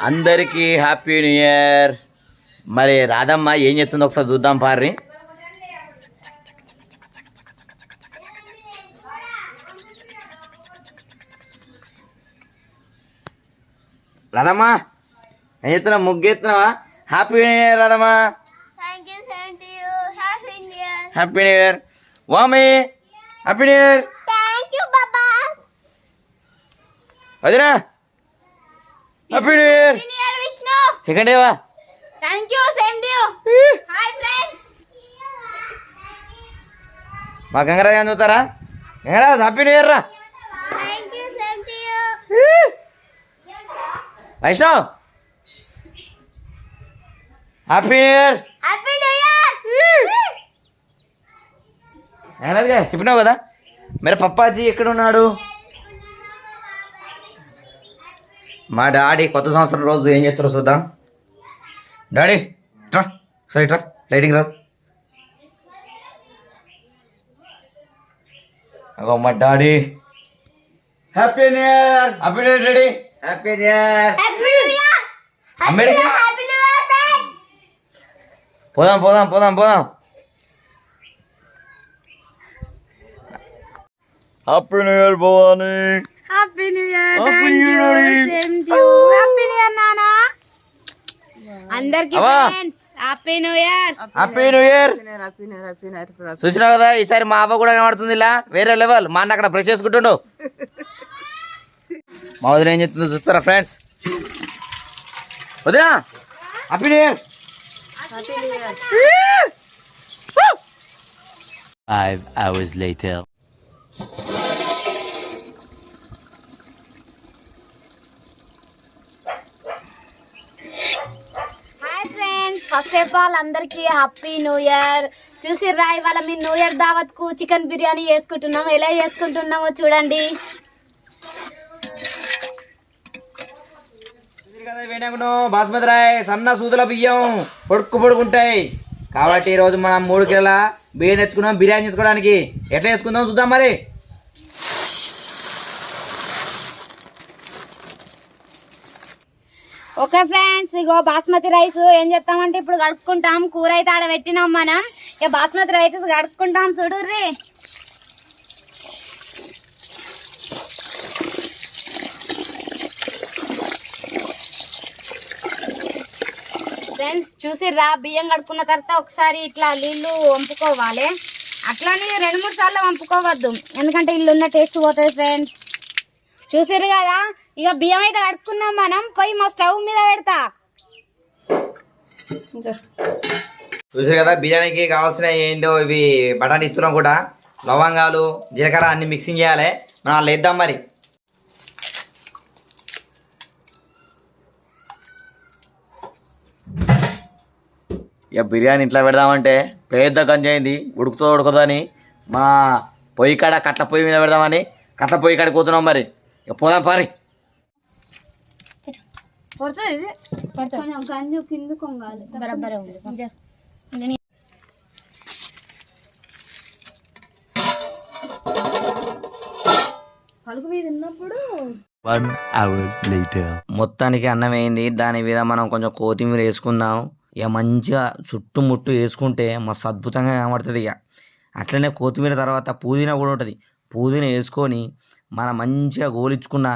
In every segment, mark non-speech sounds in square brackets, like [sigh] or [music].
అందరికీ happy new year మరి రాధమ్మ ఏం చెప్తుందో ఒకసారి చూద్దాం పార్రి. రాధమ్మ ఏం చెప్తున్నావు ముగ్గు ఎత్తున్నావా happy new year Radhamma. Happy new year వామి happy new year. వదినా. Happy new year Vishnu. Second Thank you, same to you. Hi, friends. మా గంగరాజు అని చూస్తారా? గంగరాజు హ్యాపీ న్యూ ఇయర్ రా. Vaishnav happy new year New Year. గంగరాజుగా చెప్పినావు కదా? మరి పప్పాజీ ఎక్కడ ఉన్నాడు మా డాడీ కొత్త సంవత్సరం రోజు ఏం చేస్తారో చూద్దాం. డాడీ ట్రా సరే ట్రా లైటింగ్ రా. అగో మా daddy. Happy new year happy new year daddy. Happy new year America. పోదాం పోదాం పోదాం పోదాం. Happy new year Bhavani. Happy New Year. Happy Thank New you. Year. Same to you. Happy New Year, Nana. అందరికి. Friends happy new year happy new year చూసినావు కదా ఈసారి మా అవ్వ కూడా కనబడుతుంది ఇలా వేరే లెవెల్ మా అన్న అక్కడ ప్రెస్ చేసుకుంటుండు [laughs] మా వదిన ఏం చెప్తుందో చూస్తారా ఫ్రెండ్స్ వదినా happy new year Five hours later. Hi friends first of all అందరికి హ్యాపీ న్యూ ఇయర్ చూసిర్రా ఇవాళ మీ న్యూ ఇయర్ దావత్కు చికెన్ బిర్యానీ చేసుకుంటున్నాం ఎలా చేసుకుంటున్నామో చూడండి. బాస్మతి రాయ్ సన్న సూదుల బియ్యం పొడుక్కు పొడుకుంటాయి. కాబట్టి ఈరోజు మనం మూడు కిలోల బియ్యం తెచ్చుకున్నాం బిర్యానీ చేసుకోవడానికి. ఎట్లా చేసుకుందాం చూద్దాం మరి. ఓకే ఫ్రెండ్స్ ఇగో బాస్మతి రైస్ ఏం చేస్తామంటే ఇప్పుడు కడుపుకుంటాం కూర అయితే ఆడ పెట్టినాం మనం. ఇక బాస్మతి రైస్ కడుక్కుంటాం చూడుర్రి. ఫ్రెండ్స్ చూసిర్రా బియ్యం కడుక్కున్న తర్వాత ఒకసారి ఇట్లా నీళ్ళు వంపుకోవాలి. అట్లానే రెండు మూడు సార్లు వంపుకోవద్దు. ఎందుకంటే ఇల్లున్న టేస్ట్ పోతుంది ఫ్రెండ్స్. చూసారు కదా? ఇక బియ్యం అయితే కడుక్కున్నాం మనం. పోయి మా స్టవ్ మీద పెడతా. చూసారు కదా బిర్యానీకి కావాల్సిన ఏంటో ఇవి బఠానీ ఇస్తున్నాం కూడా. లవంగాలు జీలకర్ర అన్ని మిక్సింగ్ చేయాలి. మనం వాళ్ళు వేద్దాం మరి. ఇక బిర్యానీ ఇంట్లో పెడదామంటే పెద్ద గంజైంది ఉడుకుతో ఉడకదని మా పొయ్యి కాడ కట్ల పొయ్యి మీద పెడదామని. కట్ల పొయ్యి కాడికి పోతున్నాం మరి. ఇక పోదాం పారి. పడుతుంది కొంచెం గంజు కింద కొంగాలి. బరబ్బరే ఉంది. పలుకు మీద ఉన్నప్పుడు One hour later. మొత్తానికి అన్నం వేయింది. దాని మీద మనం కొంచెం కొత్తిమీర వేసుకుందాం. ఇక మంచిగా చుట్టుముట్టు వేసుకుంటే మస్తు అద్భుతంగా కనబడుతుంది ఇక. అట్లనే కొత్తిమీర తర్వాత పుదీనా కూడా ఉంటుంది. పుదీనా వేసుకొని మనం మంచిగా గోలించుకున్న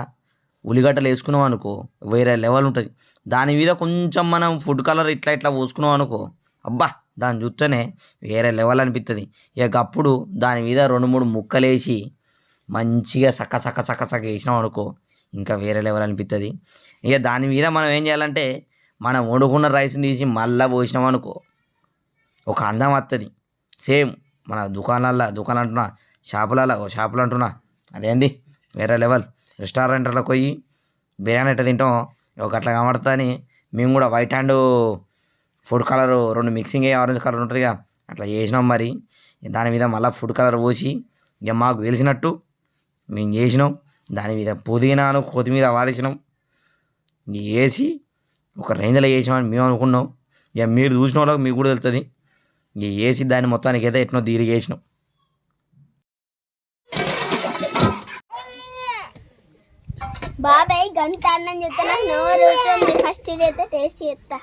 ఉల్లిగడ్డలు వేసుకున్నాం అనుకో వేరే లెవెల్ ఉంటుంది. దాని మీద కొంచెం మనం ఫుడ్ కలర్ ఇట్లా ఇట్లా పోసుకున్నాం అనుకో అబ్బా దాన్ని చూస్తేనే వేరే లెవెల్ అనిపిస్తుంది ఇక అప్పుడు దాని మీద రెండు మూడు ముక్కలేసి మంచిగా సక్క సక్క సక్క సక్క వేసినాం అనుకో ఇంకా వేరే లెవెల్ అనిపిస్తుంది ఇక దాని మీద మనం ఏం చేయాలంటే మనం వండుకున్న రైస్ని తీసి మళ్ళీ పోసినాం అనుకో ఒక అందం వస్తుంది సేమ్ మన దుకాణాల్లో దుకాణం అంటున్నా షాపులలో షాపులు అంటున్నా అదేంది? వేరే లెవెల్. రెస్టారెంట్లకు పోయి బిర్యానీ ఎట్లా తింటాం ఒక అట్లా కనబడుతుంది మేము కూడా వైట్ అండ్ ఫుడ్ కలర్ రెండు మిక్సింగ్ అయ్యి ఆరెంజ్ కలర్ ఉంటుందిగా అట్లా చేసినాం మరి. దాని మీద మళ్ళీ ఫుడ్ కలర్ పోసి ఇక మాకు తెలిసినట్టు మేము చేసినాం. దాని మీద పుదీనాను కొత్తిమీర వారేసినాం వేసి ఒక రేంజ్లో చేసినామని మేము అనుకున్నాం. ఇక మీరు చూసిన వాళ్ళకి మీకు కూడా తెలుస్తుంది. ఇక వేసి దాన్ని మొత్తానికి అయితే ఎట్నో దీనికి బాబాయ్ గంట అన్నం చెప్తే నాకు నోరు ఊరుతుంది. ఫస్ట్ ఇది అయితే టేస్ట్ చేస్తా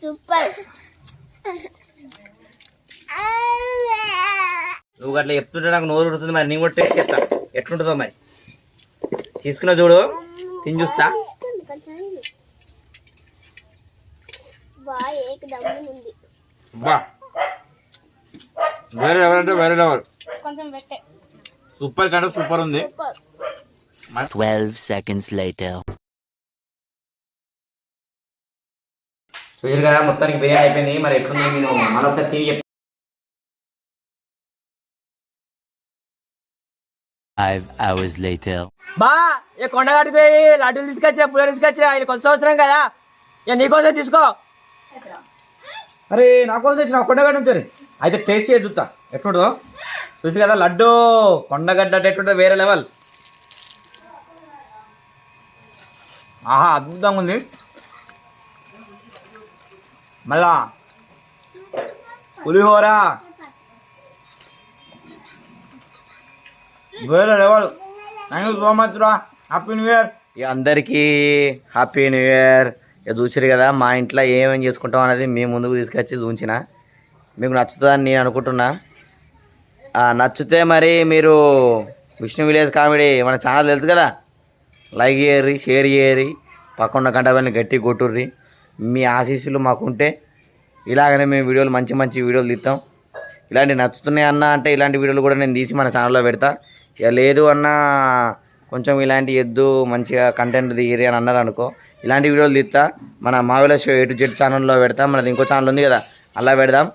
సూపర్. నువ్వు అట్లా చెప్తుంటే నాకు నోరు ఉడుతుంది మరి. నేను కూడా టేస్ట్ చేస్తా. ఎట్లుంటుందో మరి. తీసుకున్నా చూడు. తిని చూస్తా. వేరే అంటే వేరే లెవెల్ కొంచెం పెట్టే. సూపర్ కంటే సూపర్ ఉంది. 12 seconds later. చూసారు కదా మొత్తానికి బిర్యానీ అయిపోయింది. మరి ఎట్లుంది నేను మరొకసారి తిరిగి చెప్పి Five hours later. బా ఏ కొండగట్టుకు పోయి లడ్డూలు తీసుకొచ్చినా పుల్ల తీసుకొచ్చినా ఇది కొంచెం అవసరం కదా. ఇక నీకోసం తీసుకో. అరే నా కోసం తెచ్చిన కొండగడ్డ నుంచి అయితే టేస్ట్ చేసి చూస్తా. ఎట్లుంటుందో? చూసి కదా లడ్డు కొండగడ్డ అంటే వేరే లెవెల్. ఆహా అద్భుతంగా ఉంది. మళ్ళా పులిహోర. వేరే level. Thank you so much రా. హ్యాపీ న్యూ ఇయర్ ఇక అందరికీ హ్యాపీ న్యూ ఇయర్ ఇక చూసారు కదా మా ఇంట్లో ఏమేమి చేసుకుంటాం అనేది మీ ముందుకు తీసుకొచ్చి చూంచిన మీకు నచ్చుతుందని నేను అనుకుంటున్నా. నచ్చితే మరి మీరు విష్ణు విలేజ్ కామెడీ మన ఛానల్ తెలుసు కదా? లైక్ చేయర్రి షేర్ చేయర్రి పక్కన గంట వెళ్ళి గట్టి కొట్టుర్రి. మీ ఆశీస్సులు మాకుంటే ఇలాగనే మేము వీడియోలు మంచి మంచి వీడియోలు తీస్తాం. ఇలాంటి నచ్చుతున్నాయి అన్న అంటే ఇలాంటి వీడియోలు కూడా నేను తీసి మన ఛానల్లో పెడతా. ఇక లేదు అన్న కొంచెం ఇలాంటి ఎద్దు మంచిగా కంటెంట్ దిగిరి అని అన్నారు అనుకో ఇలాంటి వీడియోలు తీస్తా. మన Mavila show A to Z ఛానల్లో పెడతాం. మనది ఇంకో ఛానల్ ఉంది కదా అలా పెడదాం.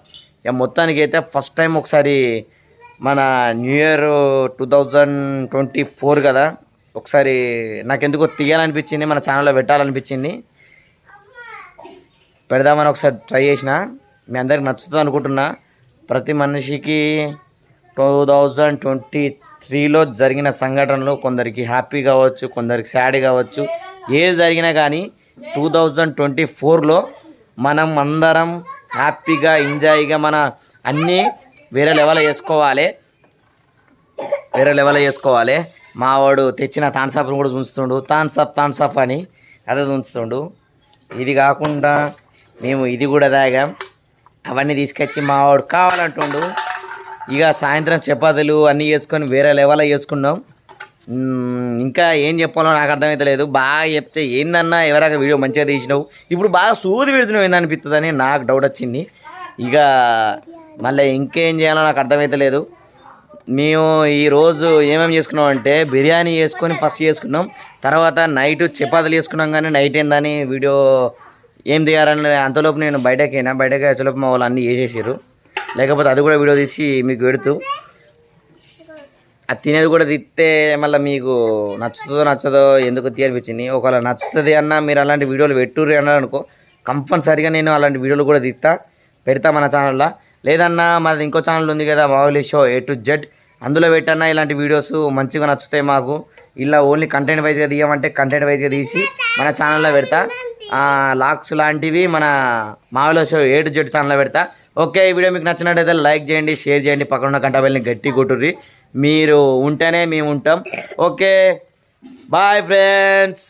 ఇక మొత్తానికి అయితే ఫస్ట్ టైం ఒకసారి మన new year two thousand twenty four కదా. ఒకసారి నాకెందుకో తీయాలనిపించింది మన ఛానల్లో పెట్టాలనిపించింది. పెడదామని ఒకసారి ట్రై చేసిన. మీ అందరికి నచ్చుతుంది అనుకుంటున్నా. ప్రతి మనిషికి టూ థౌజండ్ ట్వంటీ త్రీలో జరిగిన సంఘటనలు కొందరికి హ్యాపీ కావచ్చు కొందరికి సాడ్ కావచ్చు ఏది జరిగినా కానీ టూ థౌజండ్ ట్వంటీ ఫోర్లో మనం అందరం హ్యాపీగా ఎంజాయ్గా మన అన్నీ వేరే లెవెల్ వేసుకోవాలి. వేరే లెవెల్ వేసుకోవాలి. మా వాడు తెచ్చిన థాన్సప్ను కూడా ఉంచుతుండు. థాన్సప్ థాన్సప్ అని అదే ఉంచుతుండు. ఇది కాకుండా మేము ఇది కూడా తాగాం. అవన్నీ తీసుకొచ్చి మా వాడు కావాలంటుండు. ఇక సాయంత్రం చపాతీలు అన్నీ చేసుకొని వేరే లెవెల్లో చేసుకున్నాం ఇంకా ఏం చెప్పాలో నాకు అర్థమవుతలేదు బాగా చెప్తే ఏందన్నా ఎవరాక వీడియో మంచిగా తీసినావు? ఇప్పుడు బాగా సూది పెడుతున్నావు ఏందనిపిస్తుందని నాకు డౌట్ వచ్చింది. ఇక మళ్ళీ ఇంకేం చేయాలో నాకు అర్థమవుతలేదు మేము ఈరోజు ఏమేమి చేసుకున్నాం అంటే బిర్యానీ చేసుకొని ఫస్ట్ చేసుకున్నాం. తర్వాత నైట్ చపాతీలు చేసుకున్నాం కానీ నైట్ ఏందని వీడియో ఏం తీయాలని అంతలోపు నేను బయటకి అయినా బయటకి వచ్చేలోపు మా వాళ్ళు అన్నీ చేసేసారు లేకపోతే అది కూడా వీడియో తీసి మీకు పెడుతూ. అది తినేది కూడా తిస్తే మళ్ళీ మీకు నచ్చుతుందో నచ్చదో ఎందుకు తీయనిపించింది ఒకవేళ నచ్చుతుంది అన్న మీరు అలాంటి వీడియోలు పెట్టుర్రి అన్నారనుకో కంపల్సరిగా నేను అలాంటి వీడియోలు కూడా తీస్తా. పెడతా మన ఛానల్లో లేదన్నా మాది ఇంకో ఛానల్ ఉంది కదా Mavuli show A to Z అందులో పెట్టన్నా ఇలాంటి వీడియోస్ మంచిగా నచ్చుతాయి మాకు. ఇలా ఓన్లీ కంటెంట్ వైజ్గా తీయమంటే కంటెంట్ వైజ్గా తీసి మన ఛానల్లో పెడతా. లాక్స్ లాంటివి మన మావిలో షో ఏ టు జెడ్ ఛానల్లో పెడతా. ఓకే ఈ వీడియో మీకు నచ్చినట్టయితే లైక్ చేయండి షేర్ చేయండి పక్కన ఉన్న కంటబెల్ని గట్టి కొట్టుర్రి. మీరు ఉంటేనే మేము ఉంటాం. Okay bye friends